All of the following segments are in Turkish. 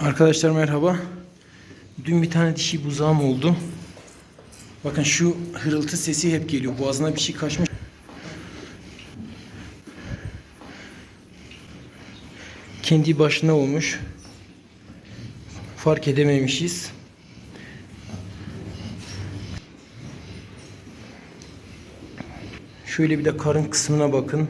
Arkadaşlar merhaba. Dün bir tane dişi buzağım oldu. Bakın şu hırıltı sesi hep geliyor. Boğazına bir şey kaçmış. Kendi başına olmuş. Fark edememişiz. Şöyle bir de karın kısmına bakın.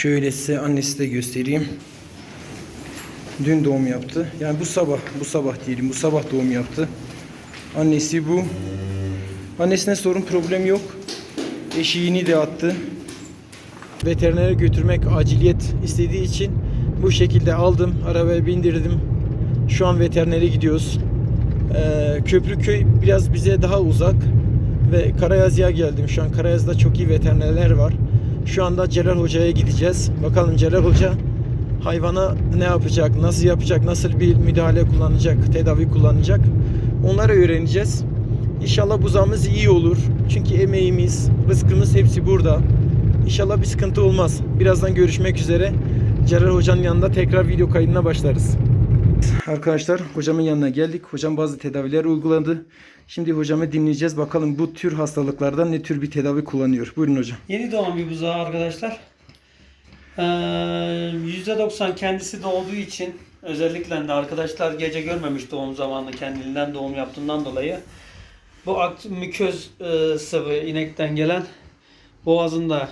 Şöyle size annesi de göstereyim. Dün doğum yaptı. Yani bu sabah, bu sabah diyelim, bu sabah doğum yaptı. Annesi bu. Annesine sorun problem yok. Eşiğini de attı. Veterinere götürmek aciliyet istediği için bu şekilde aldım, arabaya bindirdim. Şu an veterinere gidiyoruz. Ee, Köprüköy biraz bize daha uzak ve Karayazı'ya geldim. Şu an Karayaz'da çok iyi veterinerler var. Şu anda Celal Hoca'ya gideceğiz. Bakalım Celal Hoca hayvana ne yapacak, nasıl yapacak, nasıl bir müdahale kullanacak, tedavi kullanacak. Onları öğreneceğiz. İnşallah buzağımız iyi olur. Çünkü emeğimiz, rızkımız hepsi burada. İnşallah bir sıkıntı olmaz. Birazdan görüşmek üzere. Celal Hoca'nın yanında tekrar video kaydına başlarız. Arkadaşlar hocamın yanına geldik. Hocam bazı tedaviler uyguladı. Şimdi hocamı dinleyeceğiz. Bakalım bu tür hastalıklardan ne tür bir tedavi kullanıyor. Buyurun hocam. Yeni doğan bir buzağı arkadaşlar. Ee, %90 kendisi doğduğu için özellikle de arkadaşlar gece görmemiş doğum zamanı kendiliğinden doğum yaptığından dolayı bu müköz e, sıvı inekten gelen boğazında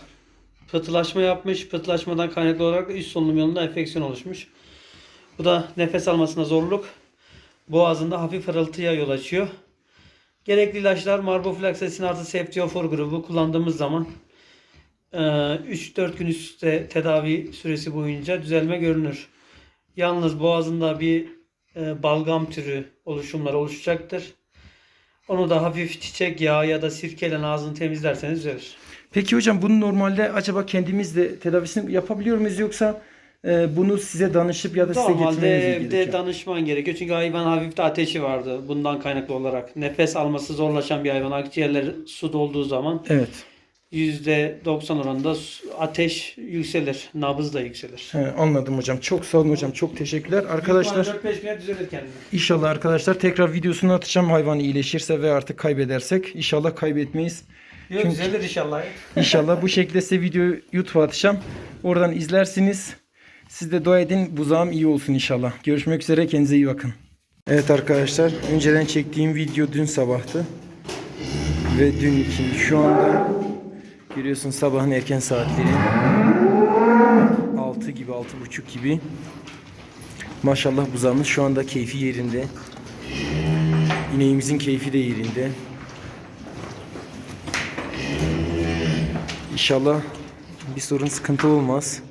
pıhtılaşma yapmış. Pıhtılaşmadan kaynaklı olarak üst solunum yolunda enfeksiyon oluşmuş. Bu da nefes almasına zorluk. Boğazında hafif hırıltıya yol açıyor. Gerekli ilaçlar Marboflaxacin artı Ceftiofur grubu kullandığımız zaman e, 3-4 gün üstte tedavi süresi boyunca düzelme görünür. Yalnız boğazında bir e, balgam türü oluşumlar oluşacaktır. Onu da hafif çiçek yağı ya da sirkeyle ağzını temizlerseniz düzelir. Peki hocam bunu normalde acaba kendimiz de tedavisini yapabiliyor muyuz yoksa e, bunu size danışıp ya da size getirmeniz Normalde mi evde gerekiyor? danışman gerekiyor. Çünkü hayvan hafif de ateşi vardı. Bundan kaynaklı olarak. Nefes alması zorlaşan bir hayvan. Akciğerleri su dolduğu zaman Evet. %90 oranında su- ateş yükselir. Nabız da yükselir. He, anladım hocam. Çok sağ olun hocam. Çok teşekkürler. Arkadaşlar 4-5 güne düzelir kendini. inşallah arkadaşlar tekrar videosunu atacağım hayvan iyileşirse ve artık kaybedersek. İnşallah kaybetmeyiz. Yok Çünkü- düzelir inşallah. İnşallah bu şekilde size videoyu YouTube'a atacağım. Oradan izlersiniz. Siz de dua edin. Buzağım iyi olsun inşallah. Görüşmek üzere. Kendinize iyi bakın. Evet arkadaşlar. Önceden çektiğim video dün sabahtı. Ve dün için şu anda görüyorsun sabahın erken saatleri. 6 gibi, 6.30 gibi. Maşallah buzağımız şu anda keyfi yerinde. İneğimizin keyfi de yerinde. İnşallah bir sorun sıkıntı olmaz.